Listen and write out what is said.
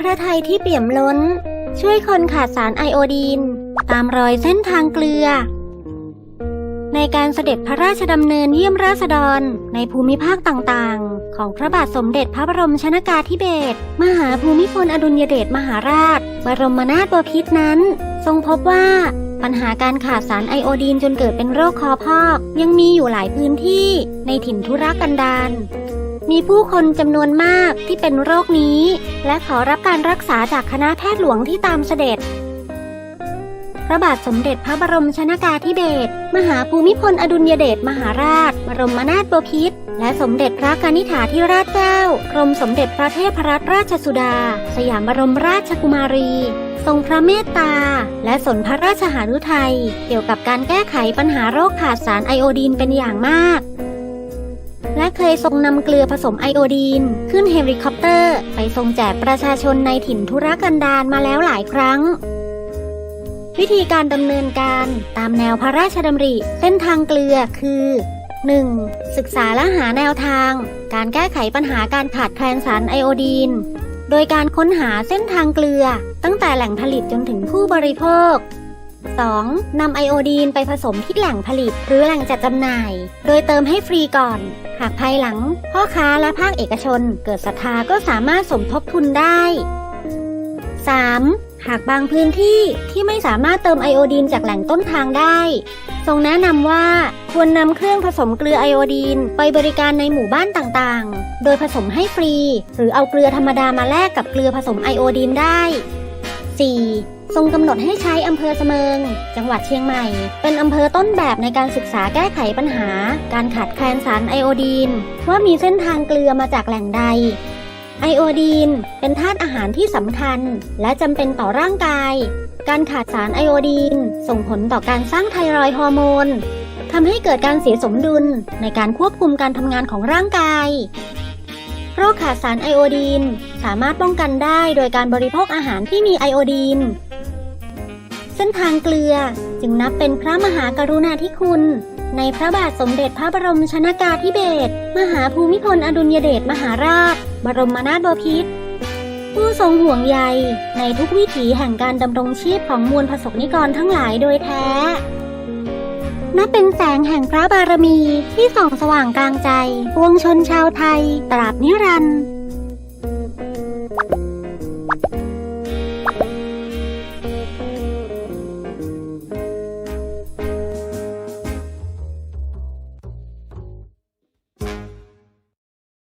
พระทัยที่เปี่ยมล้น ช่วยคนขาดสารไอโอดีน ตามรอยเส้นทางเกลือ ในการเสด็จพระราชดำเนินเยี่ยมราษฎร ในภูมิภาคต่างๆ ของพระบาทสมเด็จพระบรมชนากาธิเบศรมหาภูมิพลอดุลยเดชมหาราช บรมนาถบพิตรนั้น ทรงพบว่าปัญหาการขาดสารไอโอดีนจนเกิดเป็นโรคคอพอก ยังมีอยู่หลายพื้นที่ในถิ่นทุรกันดาร มีผู้คนจำนวนมากที่เป็นโรคนี้ และขอรับการรักษาจากคณะแพทย์หลวงที่ตามเสด็จ พระบาทสมเด็จพระบรมชนากาธิเบศรมหาภูมิพลอดุลยเดชมหาราช บรมนาถบพิตรและสมเด็จพระกนิษฐาธิราชเจ้ากรมสมเด็จพระเทพรัตนราชสุดา สยามบรมราชกุมารี ทรงพระเมตตา และสนพระราชหฤทัยเกี่ยวกับการแก้ไขปัญหาโรคขาดสารไอโอดีนเป็นอย่างมาก และเคยทรงนำเกลือผสมไอโอดีน ขึ้นเฮลิคอปเตอร์ ไปทรงแจกประชาชนในถิ่นทุรกันดารมาแล้วหลายครั้ง วิธีการดำเนินการตามแนวพระราชดำริเส้นทางเกลือคือ 1. ศึกษาและหาแนวทาง การแก้ไขปัญหาการขาดแคลนสารไอโอดีน โดยการค้นหาเส้นทางเกลือ ตั้งแต่แหล่งผลิตจนถึงผู้บริโภค 2. นำไอโอดีนไปผสมที่แหล่งผลิต หรือแหล่งจัดจำหน่าย โดยเติมให้ฟรีก่อน หากภายหลัง พ่อค้าและภาคเอกชน เกิดศรัทธาก็สามารถสมทบทุนได้ 3. หากบางพื้นที่ที่ไม่สามารถเติมไอโอดีนจากแหล่งต้นทางได้ ทรงแนะนำว่าควรนำเครื่องผสมเกลือไอโอดีนไปบริการในหมู่บ้านต่างๆ โดยผสมให้ฟรี หรือเอาเกลือธรรมดามาแลกกับเกลือผสมไอโอดีนได้ 4. ทรงกำหนดให้ใช้อำเภอเสมิง จังหวัดเชียงใหม่ เป็นอำเภอต้นแบบในการศึกษาแก้ไขปัญหา การขาดแคลนสารไอโอดีน ว่ามีเส้นทางเกลือมาจากแหล่งใดไอโอดีน เป็นธาตุอาหารที่สำคัญ และจำเป็นต่อร่างกาย การขาดสารไอโอดีน ส่งผลต่อการสร้างไทรอยฮอร์โมนทำให้เกิดการเสียสมดุลในการควบคุมการทำงานของร่างกายโรคขาดสารไอโอดีน สามารถป้องกันได้โดยการบริโภคอาหารที่มีไอโอดีน เส้นทางเกลือจึงนับเป็นพระมหากรุณาธิคุณ ในพระบาทสมเด็จพระบรมชนากาธิเบศรมหาภูมิพลอดุลยเดชมหาราช บรมนาถบพิตรผู้ทรงห่วงใยในทุกวิถีแห่งการดำรงชีพของมวลประสบนิกรทั้งหลายโดยแท้ นับเป็นแสงแห่งพระบารมีที่ส่องสว่างกลางใจปวงชนชาวไทย ตราบนิรันดร์